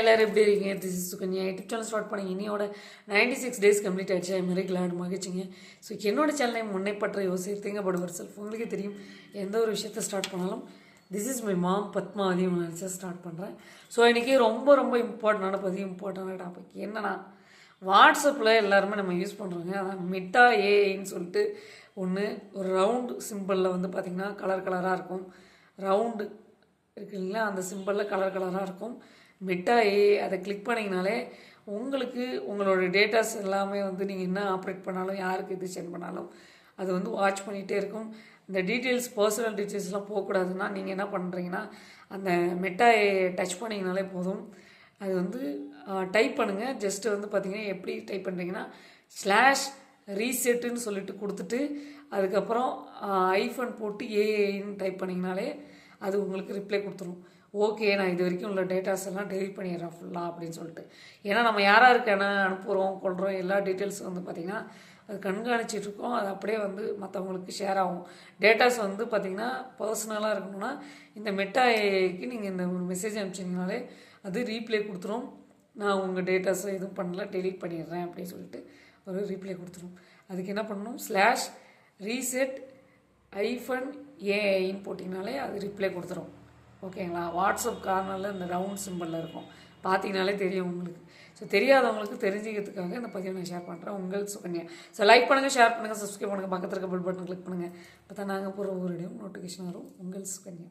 எல்லாரும் எப்படி இருக்கீங்க? This is Sukanya. YouTube channel start பண்ணி இன்னையோட நைன்டி சிக்ஸ் டேஸ் கம்ப்ளீட் ஆயிடுச்சு அது மாதிரி கிளாட் மகிழ்ச்சிங்க. ஸோ என்னோட சேனலை முன்னை பற்ற யோசித்தீங்க படுவர் செல்ஃப் உங்களுக்கே தெரியும் எந்த ஒரு விஷயத்தை ஸ்டார்ட் பண்ணாலும் this is my mom Padmavathi நினச்சா ஸ்டார்ட் பண்ணுறேன் ஸோ இன்றைக்கி ரொம்ப ரொம்ப இம்பார்ட்டண்டான பதிவு இம்பார்ட்டண்டான டாபிக் என்னன்னா வாட்ஸ்அப்பில் எல்லாருமே நம்ம யூஸ் பண்ணுறோங்க அதான் மிட்டா ஏஐன்னு சொல்லிட்டு ஒன்று ஒரு ரவுண்டு சிம்பிளில் வந்து பார்த்திங்கன்னா கலர் கலராக இருக்கும். ரவுண்டு இருக்குங்களா இல்லைங்களா? அந்த சிம்பிளில் கலர் கலராக இருக்கும். மிட்டாயி அதை கிளிக் பண்ணிங்கனாலே உங்களுக்கு உங்களோட டேட்டாஸ் எல்லாமே வந்து நீங்கள் என்ன ஆப்ரேட் பண்ணாலும் யாருக்கு இது சென்ட் பண்ணாலும் அது வந்து வாட்ச் பண்ணிகிட்டே இருக்கும். இந்த டீட்டெயில்ஸ் பர்சனல் டீட்டெயில்ஸ்லாம் போகக்கூடாதுன்னா நீங்கள் என்ன பண்ணுறீங்கன்னா அந்த மெட்டாயை டச் பண்ணிங்கனாலே போதும். அது வந்து டைப் பண்ணுங்கள் ஜஸ்ட்டு வந்து பார்த்தீங்கன்னா எப்படி டைப் பண்ணுறீங்கன்னா ஸ்லாஷ் ரீசெட்டுன்னு சொல்லிட்டு கொடுத்துட்டு அதுக்கப்புறம் ஐஃபோன் போட்டு ஏஐன்னு டைப் பண்ணிங்கனாலே அது உங்களுக்கு ரிப்ளை கொடுத்துரும். ஓகே நான் இது வரைக்கும் உள்ள டேட்டாஸ் எல்லாம் டெலிட் பண்ணிடுறேன் ஃபுல்லாக அப்படின்னு சொல்லிட்டு. ஏன்னா நம்ம யாராக இருக்க என்ன அனுப்புகிறோம் கொள்கிறோம் எல்லா டீட்டெயில்ஸும் வந்து பார்த்திங்கன்னா அது கண்காணிச்சிட்டு இருக்கோம். அது அப்படியே வந்து மற்றவங்களுக்கு ஷேர் ஆகும். டேட்டாஸ் வந்து பார்த்திங்கன்னா பர்சனலாக இருக்கணும்னா இந்த மெட்டாக்கு நீங்கள் இந்த ஒரு மெசேஜ் அனுப்பிச்சிங்கனாலே அது ரீப்ளே கொடுத்துரும். நான் உங்கள் டேட்டாஸை எதுவும் பண்ணல டெலீட் பண்ணிடுறேன் அப்படின்னு சொல்லிட்டு ஒரு ரீப்ளே கொடுத்துரும். அதுக்கு என்ன பண்ணணும்? ஸ்லாஷ் ரீசெட் ஐஃபன் ஏஐன்னு போட்டிங்கனாலே அது ரிப்ளை கொடுத்துரும். ஓகேங்களா வாட்ஸ்அப் கார்னரில் இந்த ரவுண்ட் சிம்பிளில் இருக்கும். பார்த்தீங்கனாலே தெரியும் உங்களுக்கு. ஸோ தெரியாதவங்களுக்கு தெரிஞ்சுக்கிறதுக்காக இந்த பதிவை நான் ஷேர் பண்ணுறேன் உங்கள் சுகன்யா ஸோ லைக் பண்ணுங்கள் ஷேர் பண்ணுங்கள் சப்ஸ்கிரைப் பண்ணுங்கள் பக்கத்தில் இருக்க பெல் பட்டன் கிளிக் பண்ணுங்கள் அப்போ தான் நாங்கள் போகிற ஒரு நோட்டிஃபிகேஷன் வரும். உங்கள் சுகன்யா